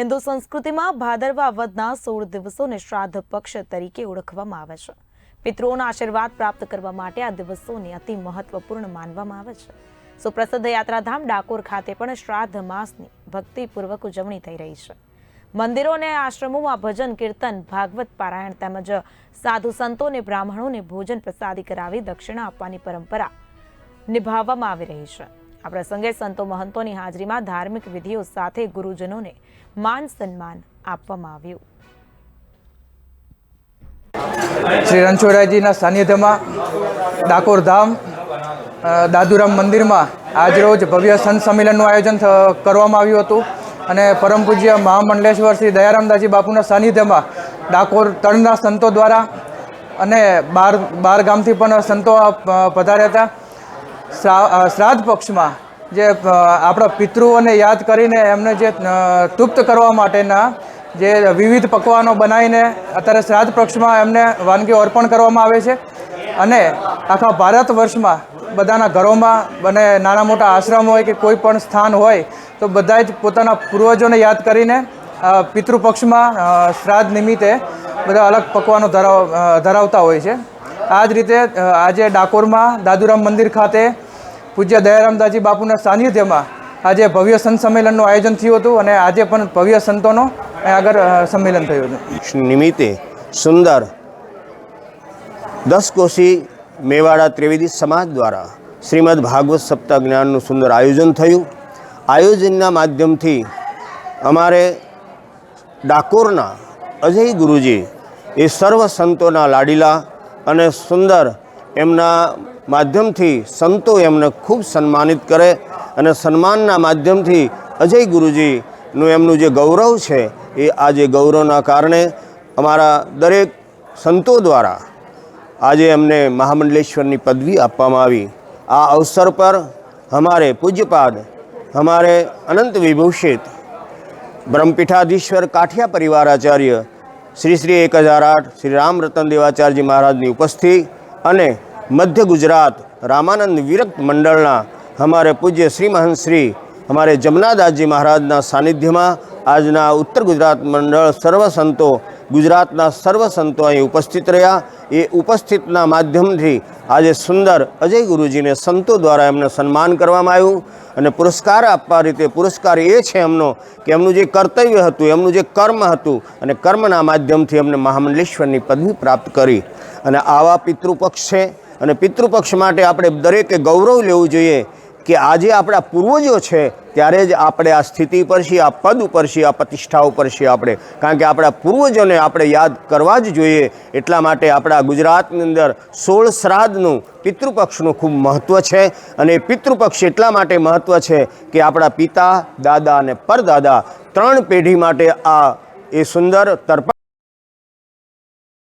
હિન્દુ સંસ્કૃતિમાં ભાદરવા વધના સોળ દિવસોને શ્રાદ્ધ પક્ષ તરીકે ઓળખવામાં આવે છે. પિતૃઓના આશીર્વાદ પ્રાપ્ત કરવા માટે આ દિવસોને અતિ મહત્વપૂર્ણ માનવામાં આવે છે. સુપ્રસિદ્ધ યાત્રાધામ ડાકોર ખાતે પણ શ્રાદ્ધ માસની ભક્તિપૂર્વક ઉજવણી થઈ રહી છે. મંદિરો અને આશ્રમોમાં ભજન, કીર્તન, ભાગવત પારાયણ તેમજ સાધુ સંતોને બ્રાહ્મણોને ભોજન પ્રસાદી કરાવી દક્ષિણા આપવાની પરંપરા નિભાવવામાં આવી રહી છે. આ પ્રસંગે સંતો મહંતોની હાજરીમાં ધાર્મિક વિધિઓ સાથે ગુરુજનોને માન સન્માન આપવામાં આવ્યું. શ્રી રણછોડરાયજીના સાનિધ્યમાં ડાકોર ધામ દાદુરામ મંદિરમાં આજરોજ ભવ્ય સંત સંમેલનનું આયોજન કરવામાં આવ્યું હતું અને પરમ પૂજ્ય મહામંડલેશ્વર શ્રી દયારામદાસજી બાપુના સાનિધ્યમાં ડાકોર તળના સંતો દ્વારા અને બાર બાર ગામથી પણ સંતો પધાર્યા હતા. શ્રાદ્ધ પક્ષમાં જે આપણા પિતૃઓને યાદ કરીને એમને જે તૃપ્ત કરવા માટેના જે વિવિધ પકવાનો બનાવીને અત્યારે શ્રાદ્ધ પક્ષમાં એમને વાનગીઓ અર્પણ કરવામાં આવે છે. અને આખા ભારત વર્ષમાં બધાના ઘરોમાં અને નાના મોટા આશ્રમ હોય કે કોઈ પણ સ્થાન હોય તો બધા જ પોતાના પૂર્વજોને યાદ કરીને પિતૃપક્ષમાં શ્રાદ્ધ નિમિત્તે બધા અલગ પકવાનો ધરાવ ધરાવતા હોય છે. આ જ રીતે આજે ડાકોરમાં દાદુરામ મંદિર ખાતે પૂજ્ય દયારામદાસજી બાપુના સાનિધ્યમાં આજે ભવ્ય સંત સંમેલનનું આયોજન થયું હતું અને આજે પણ ભવ્ય સંતોનો આગળ સંમેલન થયું હતું. નિમિત્તે સુંદર દસ કોશી મેવાડા ત્રિવેદી સમાજ દ્વારા શ્રીમદ ભાગવત સપ્તાહ જ્ઞાનનું સુંદર આયોજન થયું. આયોજનના માધ્યમથી અમારે ડાકોરના અજય ગુરુજી એ સર્વ સંતોના લાડીલા અને સુંદર એમના માધ્યમથી સંતો એમને ખૂબ સન્માનિત કરે અને સન્માનના માધ્યમથી અજય ગુરુજીનું એમનું જે ગૌરવ છે એ આજે ગૌરવના કારણે અમારા દરેક સંતો દ્વારા આજે એમને મહામંડલેશ્વરની પદવી આપવામાં આવી. આ અવસર પર હમારે પૂજ્યપાદ હમારે અનંત વિભૂષિત, બ્રહ્મપીઠાધીશ્વર કાઠિયા પરિવારાચાર્ય શ્રી શ્રી એક હજાર આઠ શ્રી રામ રતન દેવાચાર્યજી મહારાજની ઉપસ્થિતિ અને મધ્ય ગુજરાત રામાનંદ વિરક્ત મંડળના અમારે પૂજ્ય શ્રી મહંત શ્રી અમારે જમનાદાસજી મહારાજના સાનિધ્યમાં આજના ઉત્તર ગુજરાત મંડળ સર્વ સંતો ગુજરાતના સર્વ સંતો અહીં ઉપસ્થિત રહ્યા. એ ઉપસ્થિતના માધ્યમથી આજે સુંદર અજય ગુરુજીને સંતો દ્વારા એમને સન્માન કરવામાં આવ્યું. અને પુરસ્કાર આપવા રીતે પુરસ્કાર એ છે એમનો કે એમનું જે કર્તવ્ય હતું, એમનું જે કર્મ હતું અને કર્મના માધ્યમથી એમને મહામંડલેશ્વરની પદવી પ્રાપ્ત કરી. અને આવા પિતૃપક્ષ છે. અને પિતૃપક્ષ માટે આપણે દરેકે ગૌરવ લેવું જોઈએ. કે આજે આપણા પૂર્વજો છે, ત્યારે જ આપણે આ સ્થિતિ પર છીએ, આ પદ ઉપર છીએ, આ પ્રતિષ્ઠા ઉપર છીએ આપણે. કારણ કે આપણા પૂર્વજોને આપણે યાદ કરવા જ જોઈએ. એટલા માટે આપણા ગુજરાતની અંદર સોળ શ્રાદ્ધનું પિતૃપક્ષનું ખૂબ મહત્ત્વ છે. અને પિતૃપક્ષ એટલા માટે મહત્ત્વ છે કે આપણા પિતા, દાદા અને પરદાદા ત્રણ પેઢી માટે આ એ સુંદર તર્પણ